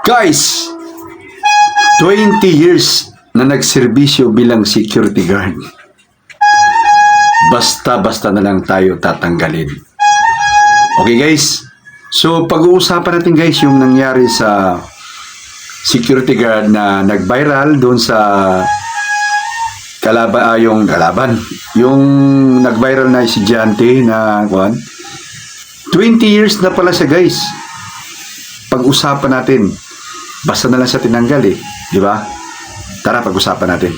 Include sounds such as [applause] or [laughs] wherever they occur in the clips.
Guys, 20 years na nagserbisyo bilang security guard. Basta-basta na lang tayo tatanggalin. Okay guys? So pag-uusapan natin guys yung nangyari sa security guard na nag-viral doon sa kalaban, ah, yung kalaban, yung nag-viral na estudyante na kuan. 20 years na pala siya guys. Pag-usapan natin. Basta na lang siya tinanggal eh. Di ba? Tara, pag-usapan natin.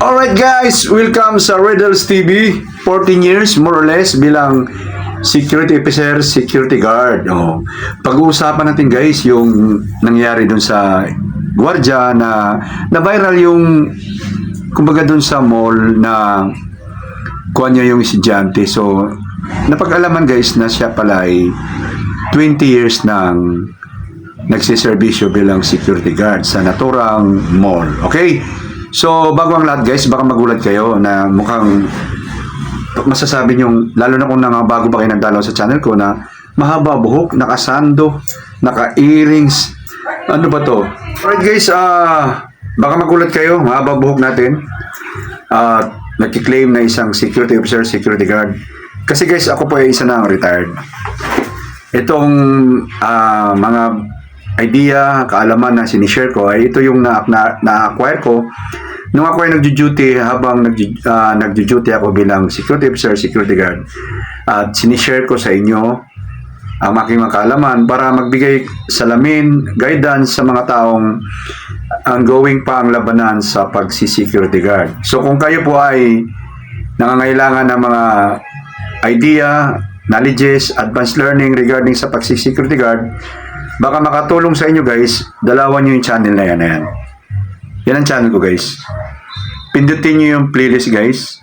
Alright guys, welcome sa Riddles TV. 14 years more or less bilang security officer, security guard. Oh. Pag-uusapan natin guys yung nangyari dun sa gwardiya na na viral yung kumbaga dun sa mall na kuha niya yung estudyante. So, napag-alaman guys na siya pala ay 20 years nang nagsiservisyo bilang security guard sa naturang mall. Okay? So, bago ang lahat guys, baka magulat kayo na mukhang masasabi nyo, lalo na kung bago ba kayo sa channel ko na mahaba buhok, nakasando, naka-earrings. Ano ba to? Alright guys, ah baka magulat kayo, mahaba buhok natin. At nagkiklaim na isang security officer, security guard. Kasi guys, ako po ay isa na retired. Itong ah, mga idea, kaalaman na sinishare ko, ay ito yung na- na- na-acquire ko nung ako ay nagjo-duty habang nagjo- ah, nagjo-duty ako bilang security officer, security guard. At sinishare ko sa inyo ang aking mga kaalaman para magbigay salamin, guidance sa mga taong ongoing pa ang labanan sa pagsi-security guard. So kung kayo po ay nangangailangan ng mga idea, knowledges, advanced learning regarding sa pagsi-security guard, baka makatulong sa inyo guys, dalawan nyo yung channel na yan. na yan. Yan ang channel ko guys. Pindutin nyo yung playlist guys.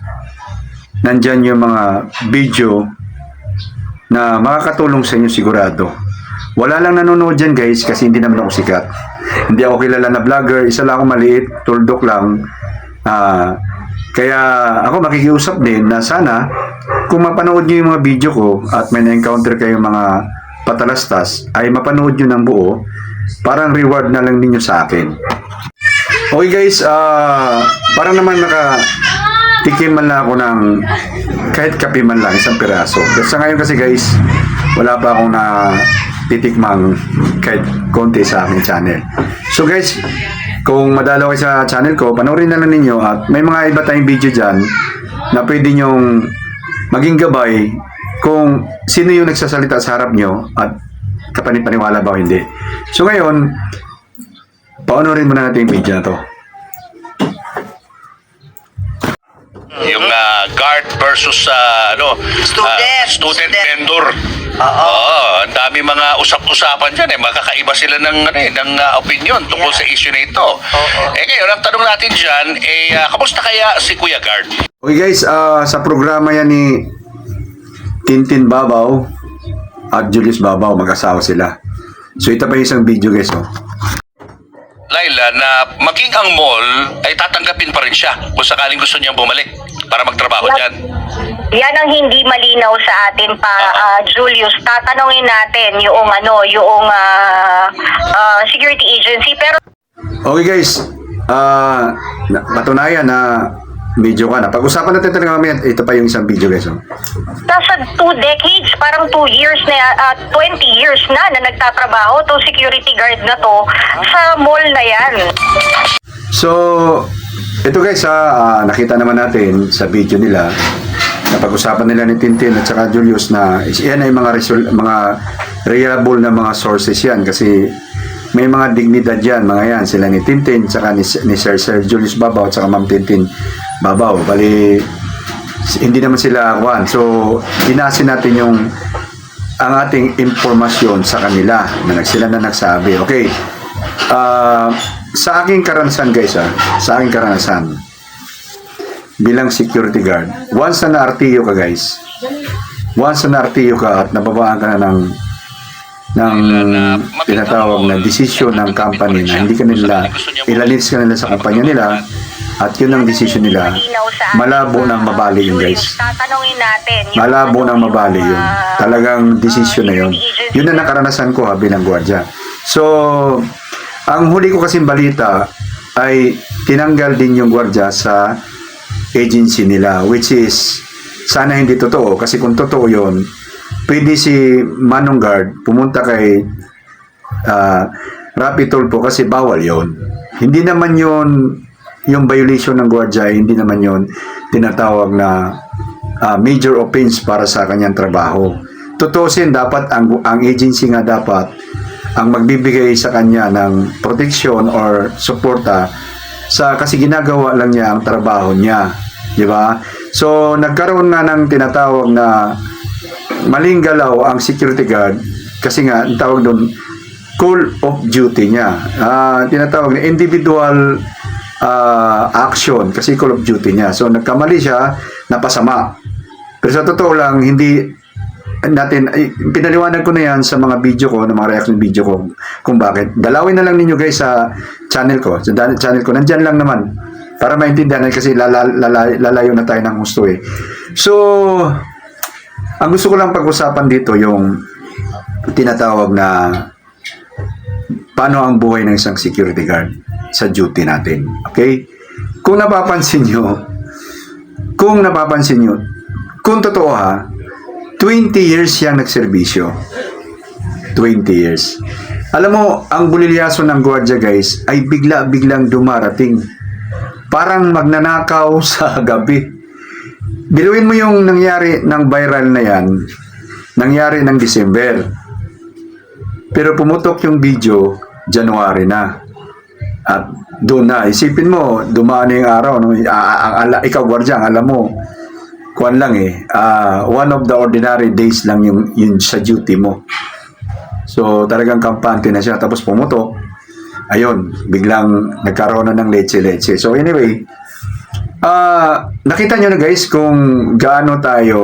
Nandyan yung mga video na makakatulong sa inyo sigurado. Wala lang nanonood dyan guys kasi hindi naman ako sikat. Hindi ako kilala na vlogger, isa lang ako maliit, tuldok lang. Ah, kaya ako makikiusap din na sana kung mapanood nyo yung mga video ko at may na-encounter kayong mga patalastas ay mapanood nyo ng buo parang reward na lang ninyo sa akin. Okay guys, ah parang naman naka tikim man lang ako ng kahit kape man lang, isang piraso. Kasi sa ngayon kasi guys, wala pa akong na titikmang kahit konti sa aking channel. So guys, kung madalaw kayo sa channel ko, panoorin na lang ninyo at may mga iba tayong video dyan na pwede nyong maging gabay kung sino yung nagsasalita sa harap nyo at kapanipaniwala ba o hindi. So ngayon, paunorin muna natin yung video na to. Yung ah, guard versus sa ano Student. ah, student, Student. vendor. Oo. ang dami mga usap-usapan diyan eh. Magkakaiba sila ng ano eh, ng ah, opinion tungkol Yeah. sa issue na ito. Eh ngayon, ang tanong natin diyan eh ah, kamusta kaya si Kuya Guard? Okay guys, ah, sa programa yan ni Tintin Babaw at Julius Babaw, mag-asawa sila. So ito pa yung isang video guys. Oh. Laila, na maging ang mall ay tatanggapin pa rin siya kung sakaling gusto niyang bumalik para magtrabaho Yep. diyan. Yan ang hindi malinaw sa atin pa ah, Julius. Tatanungin natin yung ano, yung ah, ah, security agency pero Okay guys, ah, na- patunayan na video ka na. Pag-usapan natin talaga mamaya. Ito pa yung isang video guys. Oh. nasa two decades, parang two years na, ah, 20 years na na nagtatrabaho to security guard na to sa mall na yan. So, ito guys ha, ah, nakita naman natin sa video nila na pag-usapan nila ni Tintin at saka Julius na yan ay mga resol- mga reliable na mga sources yan kasi may mga dignidad yan, mga yan, sila ni Tintin, saka ni, ni Sir Sir Julius Babaw, at saka Ma'am Tintin Babaw. Bali, hindi naman sila akuan. So, binasin natin yung ang ating impormasyon sa kanila na sila na nagsabi. Okay. Ah, sa aking karanasan guys ah, sa aking karanasan bilang security guard, once na na-RTO ka guys, once na na-RTO ka at nababaan ka na ng ng tinatawag na desisyon ng company na hindi ka nila ilalis ka nila sa kumpanya nila At yun ang desisyon nila. Malabo nang ah, mabali yun, guys. Malabo nang mabali yun. ah, Talagang desisyon na yun. Yun ang nakaranasan ko ha, bilang gwardiya. So, ang huli ko kasing balita ay tinanggal din yung gwardiya sa agency nila which is sana hindi totoo kasi kung totoo yun pwede si Manong Guard pumunta kay ah, Rapi Tulfo kasi bawal yon hindi naman yon yung violation ng gwardiya hindi naman yon tinatawag na ah, major offense para sa kanyang trabaho tutusin dapat ang, ang agency nga dapat ang magbibigay sa kanya ng protection or suporta sa kasi ginagawa lang niya ang trabaho niya, di ba? So nagkaroon nga ng tinatawag na maling galaw ang security guard kasi nga ang tawag doon call of duty niya. Ah, tinatawag na individual ah, action kasi call of duty niya. So nagkamali siya, napasama. Pero sa totoo lang, hindi natin, ay, pinaliwanag ko na yan sa mga video ko, ng mga reaction video ko, kung bakit. Dalawin na lang ninyo guys sa channel ko, sa channel ko, nandyan lang naman, para maintindihan kasi lala, lala- lalayo na tayo ng gusto eh. So, ang gusto ko lang pag-usapan dito yung tinatawag na paano ang buhay ng isang security guard sa duty natin. Okay? Kung napapansin nyo, kung napapansin nyo, kung totoo ha, 20 years siyang nagserbisyo. 20 years. Alam mo, ang bulilyaso ng gwardiya guys ay bigla-biglang dumarating. Parang magnanakaw [laughs] sa gabi. Biluin mo yung nangyari ng viral na yan, nangyari ng December. Pero pumutok yung video, January na. At doon na, isipin mo, dumaan na yung araw. No? A- ikaw, gwardiya, ang alam mo, kuan lang eh, ah, one of the ordinary days lang yung, yun sa duty mo. So, talagang kampante na siya. Tapos pumutok, ayun, biglang nagkaroon na ng leche-leche. So, anyway, ah nakita nyo na guys kung gaano tayo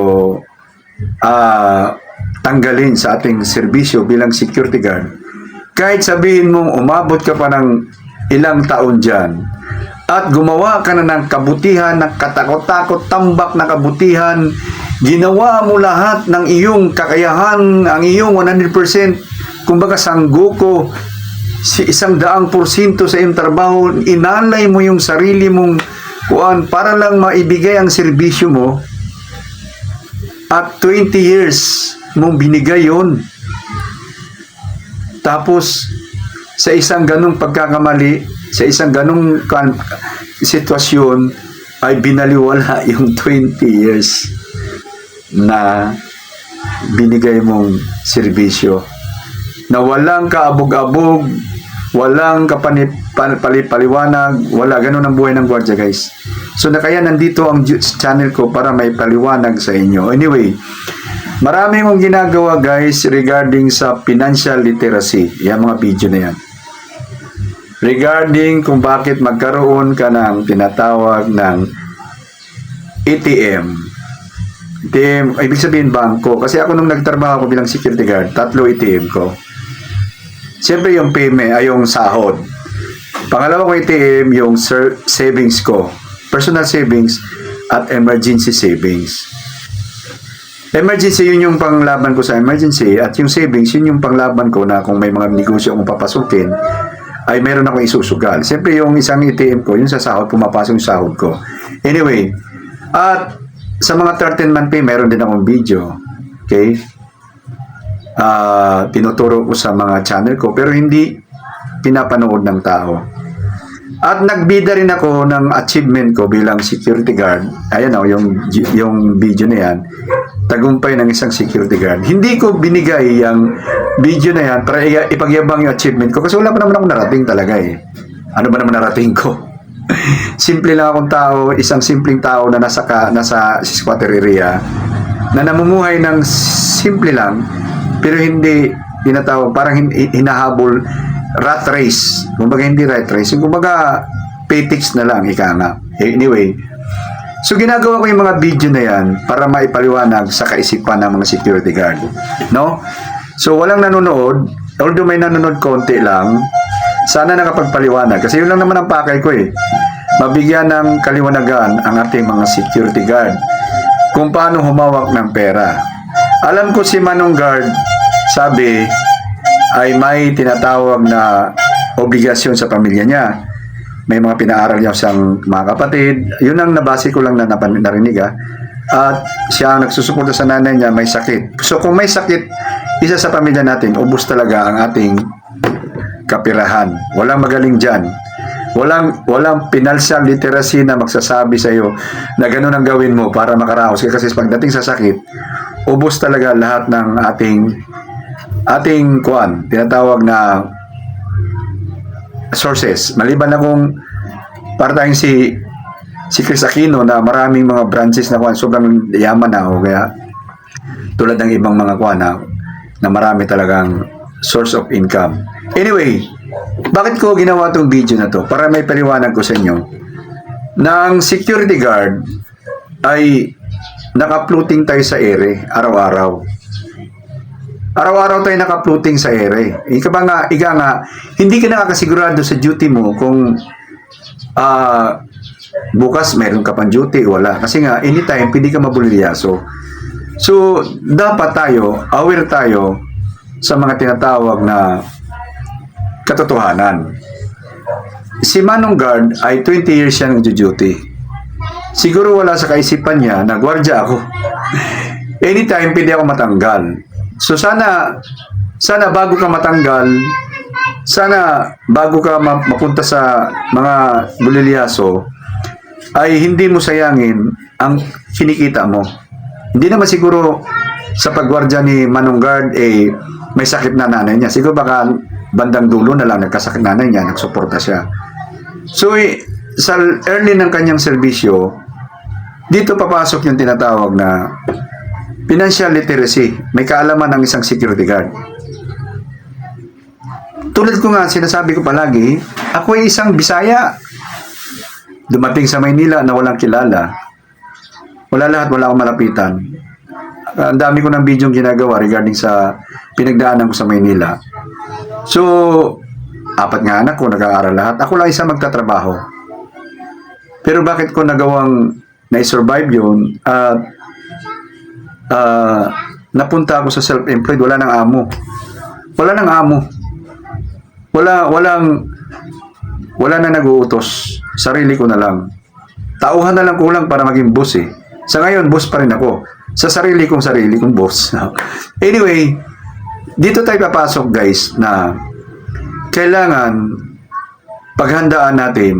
ah tanggalin sa ating serbisyo bilang security guard. Kahit sabihin mong umabot ka pa ng ilang taon dyan, at gumawa ka na ng kabutihan, ng katakot-takot, tambak na kabutihan, ginawa mo lahat ng iyong kakayahan, ang iyong 100%, kumbaga sangguko, si isang daang porsyento sa iyong trabaho, inalay mo yung sarili mong kuan para lang maibigay ang serbisyo mo. At 20 years mong binigay yon tapos sa isang ganong pagkakamali sa isang ganong sitwasyon ay binaliwala [laughs] yung 20 years na binigay mong serbisyo na walang kaabog-abog, walang kapalipaliwanag, wala ganun ang buhay ng gwardiya guys. So na kaya nandito ang channel ko para may paliwanag sa inyo. Anyway, marami mong ginagawa guys regarding sa financial literacy. Yan mga video na yan. Regarding kung bakit magkaroon ka ng tinatawag ng ATM. ATM, ibig sabihin bangko. Kasi ako nung nagtrabaho ko bilang security guard, tatlo ATM ko. Siyempre yung payment ay yung sahod. Pangalawa ko ATM yung savings ko. Personal savings at emergency savings. Emergency yun yung panglaban ko sa emergency at yung savings yun yung panglaban ko na kung may mga negosyo akong papasukin ay meron akong isusugal. Siyempre yung isang ATM ko, yung sa sahod, pumapasok yung sahod ko. Anyway, at sa mga 13 month pay, meron din akong video. Okay? ah tinuturo ko sa mga channel ko pero hindi pinapanood ng tao. At nagbida rin ako ng achievement ko bilang security guard. Ayan o, yung, yung video na yan. Tagumpay ng isang security guard. Hindi ko binigay yung video na yan para ipagyabang yung achievement ko kasi wala pa naman ako narating talaga eh. Ano ba naman narating ko? [laughs] Simple lang akong tao, isang simpleng tao na nasa, ka, nasa squatter area na namumuhay ng simple lang pero hindi tinatawag parang hin- hinahabol rat race. Kumbaga hindi rat race. Kumbaga petics na lang ika nga. Anyway. So ginagawa ko yung mga video na yan para maipaliwanag sa kaisipan ng mga security guard no? So walang nanonood. Although may nanonood konti lang sana nakapagpaliwanag. Kasi yun lang naman ang pakay ko eh. Mabigyan ng kaliwanagan ang ating mga security guard kung paano humawak ng pera. Alam ko si Manong Guard, sabi, ay may tinatawag na obligasyon sa pamilya niya. May mga pinaaral niya siyang mga kapatid. Yun ang nabase ko lang na narinig ha. At siya ang nagsusuporta sa nanay niya may sakit. So kung may sakit, isa sa pamilya natin, ubus talaga ang ating kapirahan. Walang magaling dyan. Walang walang financial literacy na magsasabi sa iyo na ganun ang gawin mo para makaraos ka kasi pagdating sa sakit, ubos talaga lahat ng ating ating kuan, tinatawag na sources. Maliban na kung para si si Chris Aquino na maraming mga branches na kuan, sobrang yaman na o kaya tulad ng ibang mga kuan na, na marami talagang source of income. Anyway, bakit ko ginawa tong video na to? Para may paliwanag ko sa inyo na ang security guard ay naka-floating tayo sa ere araw-araw. Araw-araw tayo naka-floating sa ere. Ika ba nga, ika nga, hindi ka nakakasigurado sa duty mo kung ah bukas meron ka pang duty, wala. Kasi nga, anytime, pwede ka mabulilyaso. So, dapat tayo, aware tayo sa mga tinatawag na katotohanan. Si Manong Guard ay 20 years siya nag-duty. Siguro wala sa kaisipan niya na gwardya ako. [laughs] Anytime pwede ako matanggal. So sana sana bago ka matanggal, sana bago ka ma- mapunta sa mga bulilyaso, ay hindi mo sayangin ang kinikita mo. Hindi naman siguro sa pagwardya ni Manong Guard, eh, may sakit na nanay niya. Siguro baka bandang dulo na lang nagkasakit nanay niya, nagsuporta siya. So, eh, sa early ng kanyang serbisyo, dito papasok yung tinatawag na financial literacy. May kaalaman ng isang security guard. Tulad ko nga, sinasabi ko palagi, ako ay isang Bisaya. Dumating sa Maynila na walang kilala. Wala lahat, wala akong malapitan. Ang dami ko ng video ginagawa regarding sa pinagdaanan ko sa Maynila. So, apat nga anak ko, nag-aaral lahat. Ako lang isa magtatrabaho. Pero bakit ko nagawang na-survive yun at ah, napunta ako sa self-employed, wala nang amo. Wala nang amo. Wala, walang, wala na nag-uutos. Sarili ko na lang. Tauhan na lang kulang para maging boss eh. Sa ngayon, boss pa rin ako. Sa sarili kong sarili kong boss. [laughs] anyway, dito tayo papasok guys na kailangan paghandaan natin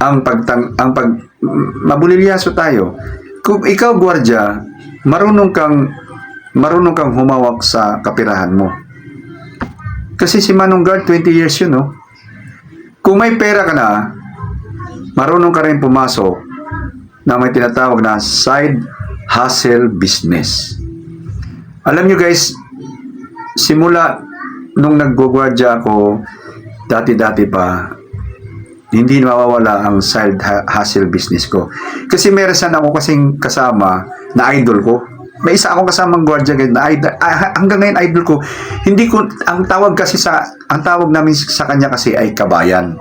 ang pagtang ang pag mabulilyaso tayo. Kung ikaw gwardiya, marunong kang marunong kang humawak sa kapirahan mo. Kasi si Manong Guard 20 years yun, no? Kung may pera ka na, marunong ka rin pumasok na may tinatawag na side hustle business. Alam nyo guys, simula nung nag-guardia ako, dati-dati pa, hindi mawawala ang side hu- hustle business ko. Kasi meron sana ako kasing kasama na idol ko. May isa akong kasamang gwardiya guys na idol, ah, hanggang ngayon idol ko. Hindi ko, ang tawag kasi sa, ang tawag namin sa kanya kasi ay kabayan.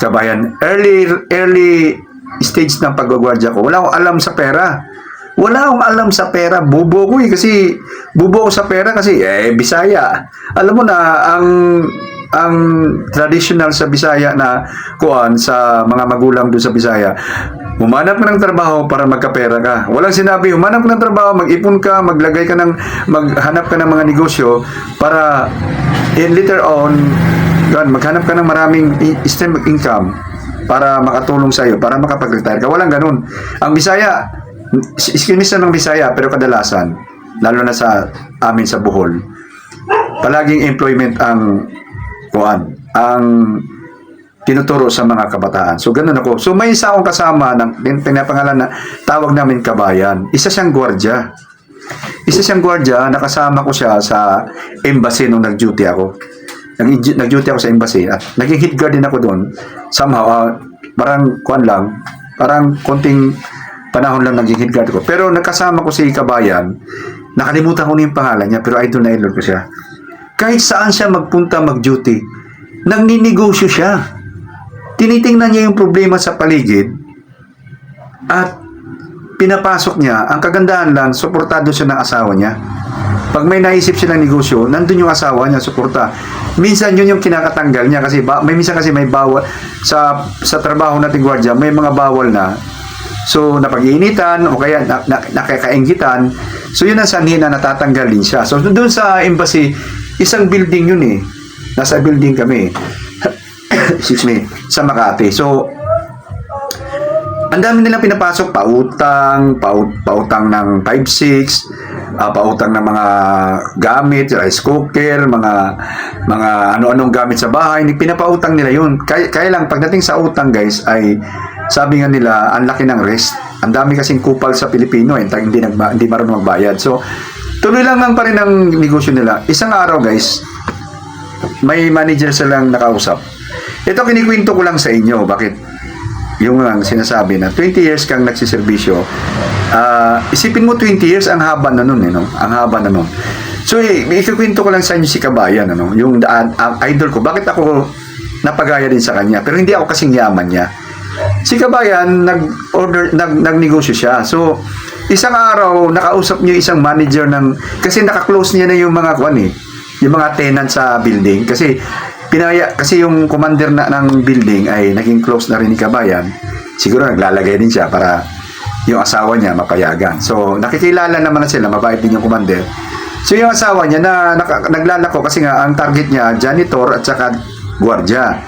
Kabayan. Early, early stage ng paggagwardya ko. Wala akong alam sa pera. Wala akong alam sa pera. Bubo ko eh. Kasi, bubo ko sa pera kasi, eh, Bisaya. Alam mo na, ang, ang traditional sa Bisaya na kuan sa mga magulang doon sa Bisaya, humanap ka ng trabaho para magkapera ka. Walang sinabi, humanap ka ng trabaho, mag-ipon ka, maglagay ka ng, maghanap ka ng mga negosyo para in later on, yan, maghanap ka ng maraming stream of income para makatulong sa iyo, para makapag-retire ka. Walang ganun. Ang Bisaya, excuse ng Bisaya, pero kadalasan, lalo na sa amin sa Bohol, palaging employment ang kuan, ang tinuturo sa mga kabataan. So, ganun ako. So, may isa akong kasama ng pin- pinapangalan na tawag namin kabayan. Isa siyang gwardya. Isa siyang gwardya, nakasama ko siya sa embassy nung nag-duty ako. Nag- Nag-duty ako sa embassy at naging hit guard din ako doon. Somehow, ah, parang kuan lang, parang konting panahon lang naging hit guard ko. Pero nakasama ko si Kabayan, nakalimutan ko na yung pangalan niya, pero idol na idol ko siya. Kahit saan siya magpunta mag-duty, nagninegosyo siya. tinitingnan niya yung problema sa paligid at pinapasok niya. Ang kagandahan lang, suportado siya ng asawa niya. Pag may naisip silang negosyo, nandun yung asawa niya, suporta. Minsan yun yung kinakatanggal niya kasi ba, may minsan kasi may bawal sa sa trabaho nating gwardiya, may mga bawal na. So napag-iinitan o kaya na, na, nakakaingitan. So yun ang sanhi na natatanggal din siya. So doon sa embassy, isang building yun eh. Nasa building kami. [coughs] Excuse me, sa Makati. So ang dami nilang pinapasok, pautang, paut, pautang ng 5-6, ah, pautang ng mga gamit, rice cooker, mga mga ano-anong gamit sa bahay, pinapautang nila yun. Kaya, kaya lang, pagdating sa utang guys, ay sabi nga nila, ang laki ng rest. Ang dami kasing kupal sa Pilipino, eh, hindi, nagba, hindi marunong magbayad. So, tuloy lang lang pa rin ang negosyo nila. Isang araw guys, may manager silang nakausap. Ito kinikwento ko lang sa inyo. Bakit? yung lang sinasabi na 20 years kang nagsiservisyo, ah isipin mo 20 years ang haba na nun, eh, no? Ang haba na nun. So, eh, ikukwento ko lang sa inyo si Kabayan, ano? Yung daan, ang idol ko. Bakit ako napagaya din sa kanya? Pero hindi ako kasing yaman niya. Si Kabayan, nag-order, nag, nagnegosyo siya. So, isang araw, nakausap niyo isang manager ng, kasi nakaklose niya na yung mga, kwan eh, yung mga tenant sa building. Kasi, pinaya, kasi yung commander na ng building ay naging close na rin ni Kabayan. Siguro naglalagay din siya para yung asawa niya mapayagan. So, nakikilala naman na sila, mabait din yung commander. So, yung asawa niya na naka, naglalako kasi nga ang target niya, janitor at saka gwardiya.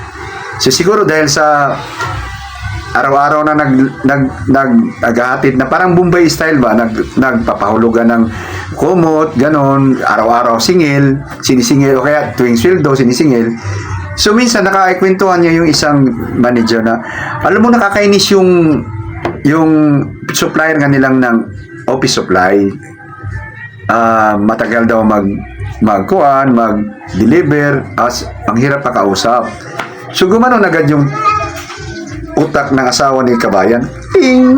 So, siguro dahil sa araw-araw na nag nag nag naghahatid na parang Bombay style ba? Nag nagpapahulugan ng kumot ganon araw-araw singil sinisingil. O kaya tuwing sweldo sinisingil. So minsan nakakikwentuhan niya yung isang manager na alam mo nakakainis yung yung supplier nga nilang ng office supply. Ah matagal daw mag magkuan mag-deliver. As ang hirap pakausap so gumanon agad yung utak ng asawa ni Kabayan. Ting!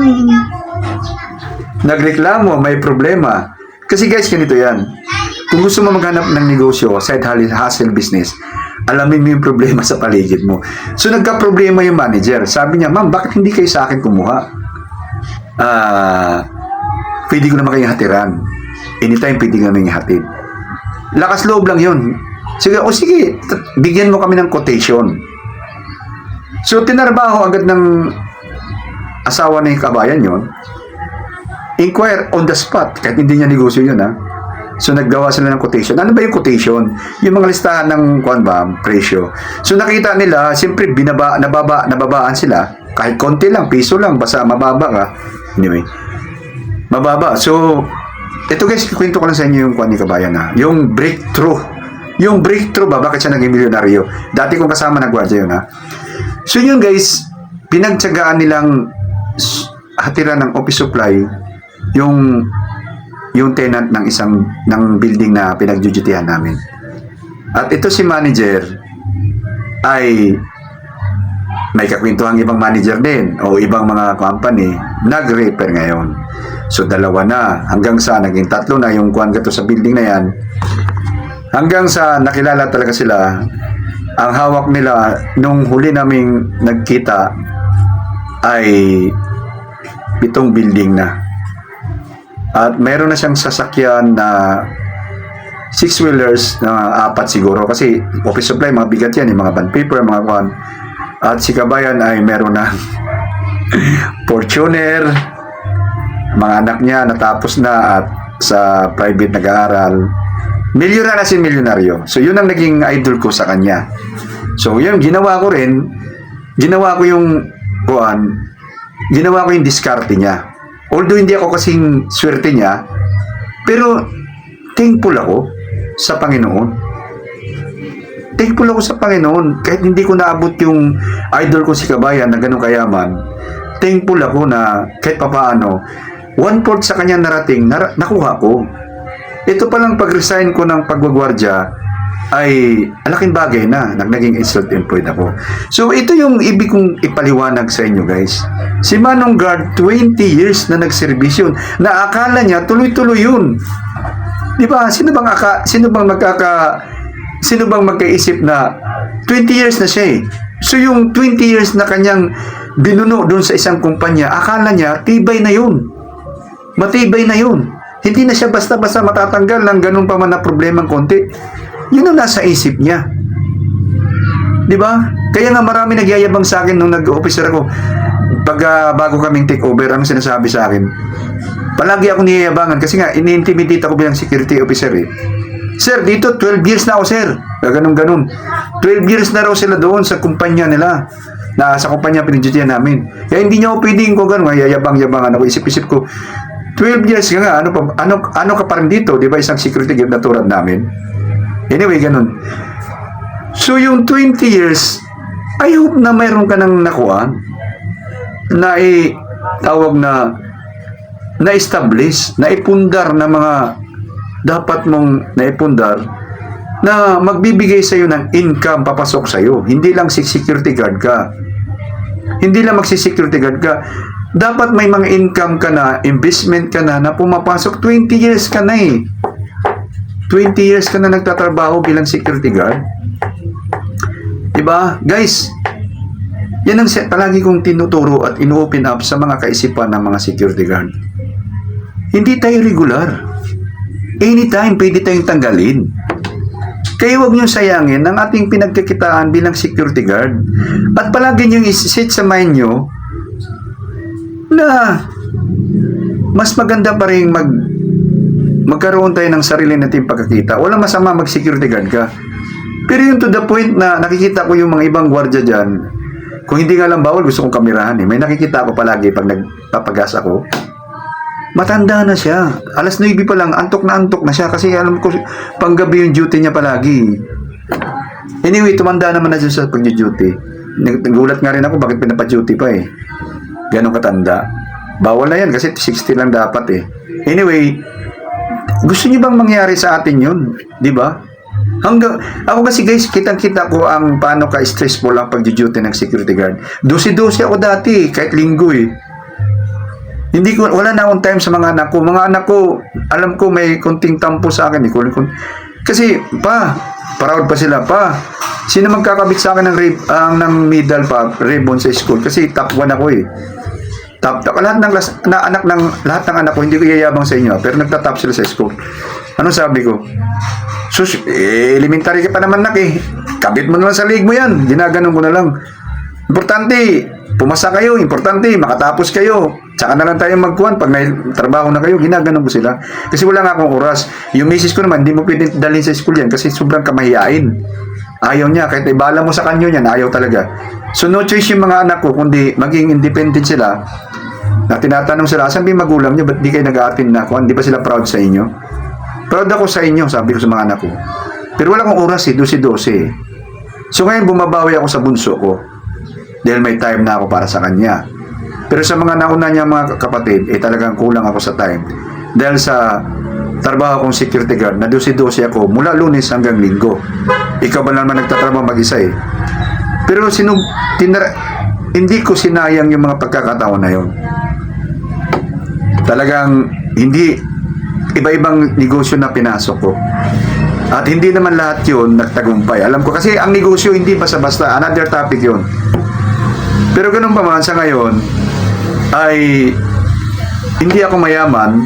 Nagreklamo, may problema. Kasi guys, ganito yan. Kung gusto mo maghanap ng negosyo, side hustle business, alamin mo yung problema sa paligid mo. So, nagka-problema yung manager. Sabi niya, ma'am, bakit hindi kayo sa akin kumuha? Ah, pwede ko naman kayong hatiran. Anytime pwede kami hatid. Lakas loob lang yun. Sige, o sige, t- bigyan mo kami ng quotation. So, tinarbaho agad ng asawa ni kabayan yon. Inquire on the spot, kahit hindi niya negosyo yun, ha? So, naggawa sila ng quotation. Ano ba yung quotation? Yung mga listahan ng, kuan ba, presyo. So, nakita nila, siyempre, binaba, nababa, nababaan sila. Kahit konti lang, piso lang, basta mababa ka. Anyway, mababa. So, ito guys, kikwento ko lang sa inyo yung kuan ni kabayan, ha? Yung breakthrough. Yung breakthrough ba, bakit siya naging milyonaryo? Dati kong kasama nagwadya yun, ha? So yun guys, pinagtsagaan nilang hatiran ng office supply yung yung tenant ng isang ng building na pinagjujutihan namin. At ito si manager ay may kakwentuhang ibang manager din o ibang mga company nag-repair ngayon. So dalawa na hanggang sa naging tatlo na yung kuan gato sa building na yan. Hanggang sa nakilala talaga sila ang hawak nila nung huli naming nagkita ay pitong building na. At meron na siyang sasakyan na six-wheelers na apat siguro kasi office supply, mga bigat yan, yung mga bond paper, mga kwan. At si Kabayan ay meron na [laughs] Fortuner, mga anak niya natapos na at sa private nag-aaral. Milyonaryo na si milyonaryo. So, yun ang naging idol ko sa kanya. So, yun, ginawa ko rin, ginawa ko yung, kuan, ginawa ko yung diskarte niya. Although hindi ako kasing swerte niya, pero thankful ako sa Panginoon. Thankful ako sa Panginoon. Kahit hindi ko naabot yung idol ko si Kabayan na ganun kayaman, thankful ako na kahit papaano, one-fourth sa kanya narating, nar- nakuha ko. Ito palang pag-resign ko ng pagwagwardya ay alaking bagay na nag naging self-employed ako. So ito yung ibig kong ipaliwanag sa inyo guys. Si Manong Guard 20 years na nagserbisyon na akala niya tuloy-tuloy yun. Di ba? Sino bang aka, sino bang magkaka sino bang magkaisip na 20 years na siya eh. So yung 20 years na kanyang binuno doon sa isang kumpanya, akala niya tibay na yun. Matibay na yun. Hindi na siya basta-basta matatanggal ng ganun pa man na problemang konti. Yun ang nasa isip niya. Di ba? Kaya nga marami nagyayabang sa akin nung nag-officer ako. Pag ah, bago kaming take over, ang sinasabi sa akin, palagi ako niyayabangan kasi nga, ini-intimidate ako bilang security officer eh. Sir, dito 12 years na ako, sir. Ganun ganun. 12 years na raw sila doon sa kumpanya nila. Na sa kumpanya pinagdutihan namin. Kaya hindi niya ako pwedeng ko ganun. Yayabang-yabangan ako. Isip-isip ko, 12 years ka nga, ano, pa, ano, ano ka pa rin dito? Di ba isang security guard na tulad namin? Anyway, ganun. So yung 20 years, I hope na mayroon ka nang nakuha na i tawag na na-establish, na-ipundar na mga dapat mong naipundar na magbibigay sa iyo ng income papasok sa iyo. Hindi lang si security guard ka. Hindi lang magsi-security guard ka. Dapat may mga income ka na, investment ka na, na pumapasok. 20 years ka na eh. 20 years ka na nagtatrabaho bilang security guard. Diba? Guys, yan ang palagi kong tinuturo at ino-open up sa mga kaisipan ng mga security guard. Hindi tayo regular. Anytime, pwede tayong tanggalin. Kaya huwag niyong sayangin ang ating pinagkakitaan bilang security guard. At palagi niyong isit sa mind niyo na mas maganda pa rin mag magkaroon tayo ng sarili nating pagkakita. Walang masama mag-security guard ka. Pero yung to the point na nakikita ko yung mga ibang gwardiya dyan, kung hindi nga lang bawal, gusto kong kamerahan eh. May nakikita ako palagi pag nagpapagas ako. Matanda na siya. Alas 9 pa lang, antok na antok na siya kasi alam ko, panggabi yung duty niya palagi. Anyway, tumanda naman na siya sa pag-duty. Nag- Nagulat nga rin ako bakit pinapa-duty pa eh. Ganon katanda. Bawal na yan kasi 60 lang dapat eh. Anyway, gusto niyo bang mangyari sa atin yun? Di ba? Hanggang, ako kasi guys, kitang-kita ko ang paano ka-stressful ang pag-duty ng security guard. Dosi-dosi ako dati, kahit linggo eh. Hindi ko, wala na akong time sa mga anak ko. Mga anak ko, alam ko may konting tampo sa akin. Eh. Kasi, pa, proud pa sila, pa. Sino magkakabit sa akin ng, rib, ang ng medal pa, ribbon sa school? Kasi top 1 ako eh. Top, top. Lahat ng, las- na, anak ng, lahat ng anak ko, hindi ko yayabang sa inyo, pero nagtatap sila sa school. Ano sabi ko? Sus, eh, elementary ka pa naman nak eh. Kabit mo na lang sa leg mo yan. Ginaganon ko na lang. Importante, pumasa kayo. Importante, makatapos kayo. Tsaka na lang tayo magkuhan. Pag may trabaho na kayo, ginaganon ko sila. Kasi wala nga akong oras. Yung misis ko naman, hindi mo pwedeng dalhin sa school yan kasi sobrang kamahiyain. Ayaw niya. Kahit ibala mo sa kanyo yan, ayaw talaga. So no choice yung mga anak ko, kundi maging independent sila. Na tinatanong sila, asan ba magulang niyo? Ba't di kayo nag-a-attend na ako? Hindi ba sila proud sa inyo? Proud ako sa inyo, sabi ko sa mga anak ko. Pero wala akong oras eh, 12-12 eh. So ngayon bumabawi ako sa bunso ko. Dahil may time na ako para sa kanya. Pero sa mga nauna niya mga kapatid, eh talagang kulang ako sa time. Dahil sa trabaho kong security guard, na 12-12 ako mula lunes hanggang linggo. Ikaw ba naman nagtatrabaho mag-isa eh. Pero sinug, tinara, hindi ko sinayang yung mga pagkakataon na yon. Talagang hindi iba-ibang negosyo na pinasok ko. At hindi naman lahat yun nagtagumpay. Alam ko kasi ang negosyo hindi basta-basta. Another topic yun. Pero ganun pa man sa ngayon ay hindi ako mayaman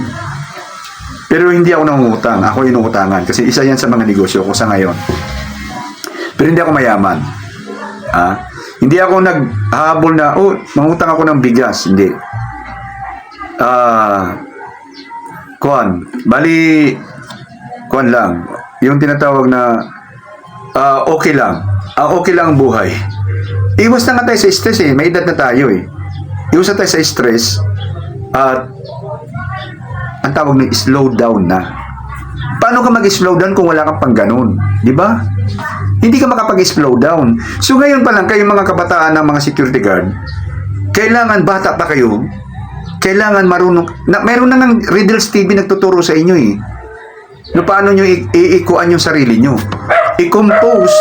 pero hindi ako nangungutang. Ako inuutangan kasi isa yan sa mga negosyo ko sa ngayon. Pero hindi ako mayaman. Ah, hindi ako naghahabol na, oh, mangutang ako ng bigas. Hindi. Ah, kuan, bali, kuan lang. Yung tinatawag na, ah, okay lang. Ah, okay lang ang buhay. Iwas na nga tayo sa stress eh. May edad na tayo eh. Iwas na tayo sa stress. At, ang tawag na slow down na. Paano ka mag-slow down kung wala kang pang ganun? Di ba? Hindi ka makapag-slow down. So ngayon pa lang, kayong mga kabataan ng mga security guard, kailangan bata pa kayo, kailangan marunong, na, meron na ng Riddles TV nagtuturo sa inyo eh. No, paano nyo iikuan yung sarili nyo. I-compose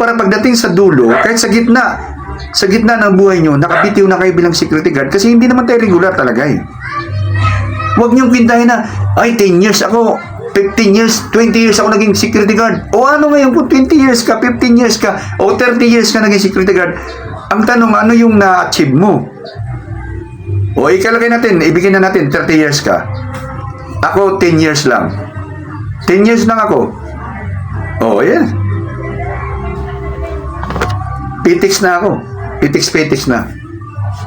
para pagdating sa dulo, kahit sa gitna, sa gitna ng buhay nyo, nakabitiw na kayo bilang security guard kasi hindi naman tayo regular talaga eh. Huwag niyong pintahin na, ay, 10 years ako, 15 years, 20 years ako naging security guard. O ano ngayon kung 20 years ka, 15 years ka, o 30 years ka naging security guard, ang tanong, ano yung na-achieve mo? O ikalagay natin, ibigay na natin, 30 years ka. Ako, 10 years lang. 10 years lang ako. O, yan. Pitix na ako. Pitix-pitix na.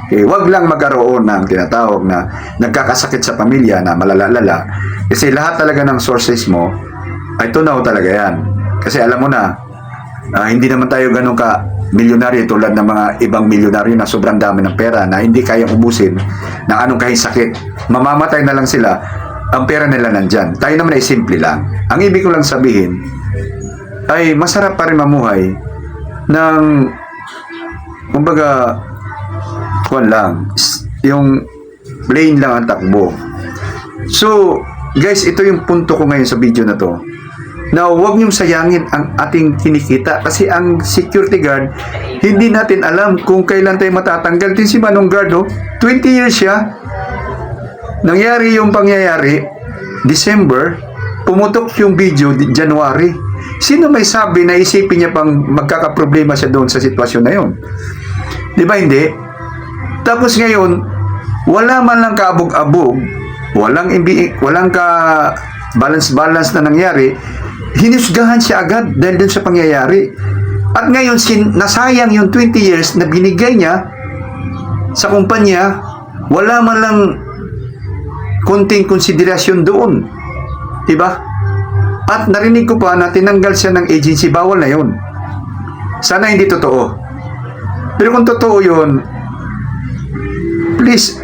Okay, wag lang magkaroon ng tinatawag na nagkakasakit sa pamilya na malalalala. Kasi lahat talaga ng sources mo ay tunaw talaga yan. Kasi alam mo na, ah, hindi naman tayo ganun ka milyonaryo tulad ng mga ibang milyonaryo na sobrang dami ng pera na hindi kayang ubusin ng anong kahit sakit. Mamamatay na lang sila, ang pera nila nandyan. Tayo naman ay simple lang. Ang ibig ko lang sabihin ay masarap pa rin mamuhay ng kumbaga kuan lang. Yung lane lang ang takbo. So guys ito yung punto ko ngayon sa video na to. Na huwag niyong sayangin ang ating kinikita kasi ang security guard hindi natin alam kung kailan tayo matatanggal. Din si Manong Guard oh, 20 years siya. Nangyari yung pangyayari December pumutok yung video January. Sino may sabi na isipin niya pang magkakaproblema siya doon sa sitwasyon na yun? Di ba hindi? Tapos ngayon, wala man lang kaabog-abog, walang imbi, walang ka balance-balance na nangyari, hinusgahan siya agad dahil dun sa pangyayari. At ngayon, sin, nasayang yung 20 years na binigay niya sa kumpanya, wala man lang konting konsiderasyon doon. Di ba? At narinig ko pa na tinanggal siya ng agency, bawal na yun. Sana hindi totoo. Pero kung totoo yun, please,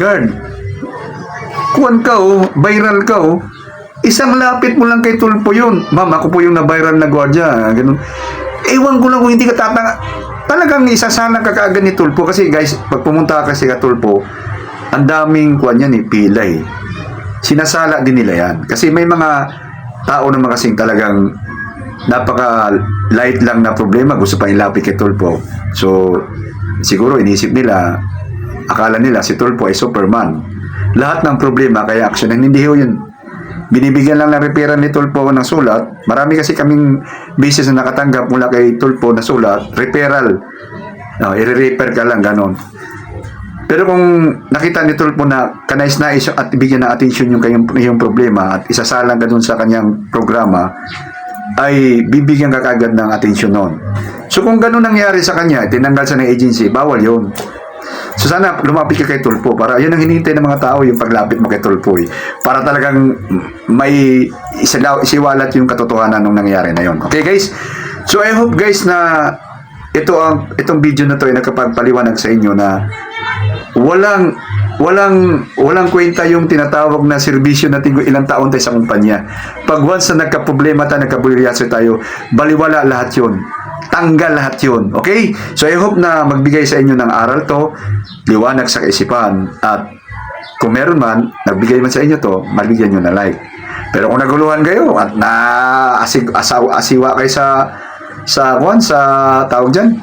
guard, kuwan ka oh, viral ka oh, isang lapit mo lang kay Tulpo yun. Ma'am, ako po yung na-viral na gwardiya. Ganun. Ewan ko lang kung hindi ka tatanga. Talagang isasana ka kaagad ni Tulpo. Kasi guys, pag pumunta ka kasi ka Tulpo, ang daming kuwan yan eh, pila eh. Sinasala din nila yan. Kasi may mga tao naman kasing talagang napaka light lang na problema gusto pa ilapit kay Tulpo so siguro inisip nila akala nila si Tulpo ay Superman. Lahat ng problema kaya aksyonan hindi ho yun. Binibigyan lang ng referral ni Tulpo ng sulat. Marami kasi kaming basis na nakatanggap mula kay Tulpo na sulat. Referral. No, i-refer ka lang ganon. Pero kung nakita ni Tulpo na kanais-nais at bigyan ng atensyon yung kanyang yung problema at isasalang ka dun sa kanyang programa, ay bibigyan ka kagad ng atensyon noon. So kung ganun nangyari sa kanya, tinanggal sa ng agency, bawal yun. So sana lumapit ka kay Tulpo para yun ang hinihintay ng mga tao yung paglapit mo kay Tulpo eh. Para talagang may isilaw, isiwalat yung katotohanan ng nangyari na yun. Okay guys? So I hope guys na ito ang itong video na to ay nakapagpaliwanag sa inyo na walang walang walang kwenta yung tinatawag na serbisyo na tinggo ilang taon tayo sa kumpanya. Pag once na nagka-problema tayo, nagka-bulyaso tayo, baliwala lahat yun. Tanggal lahat yun. Okay? So I hope na magbigay sa inyo ng aral to, liwanag sa kaisipan, at kung meron man, nagbigay man sa inyo to, mabigyan nyo na like. Pero kung naguluhan kayo at na asig, asaw, asiwa kayo sa sa kwan, sa tawag dyan,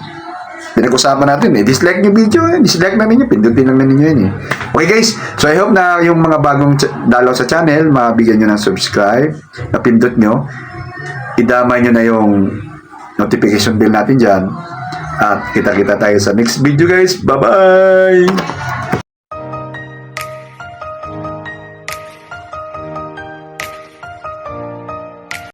pinag-usapan natin eh. Dislike nyo video eh. Dislike na ninyo. Pindutin lang na ninyo yun eh. Okay guys. So I hope na yung mga bagong dalaw sa channel, mabigyan nyo ng subscribe. Napindot nyo. Idamay nyo na yung notification bell natin dyan. At kita-kita tayo sa next video guys. Bye-bye!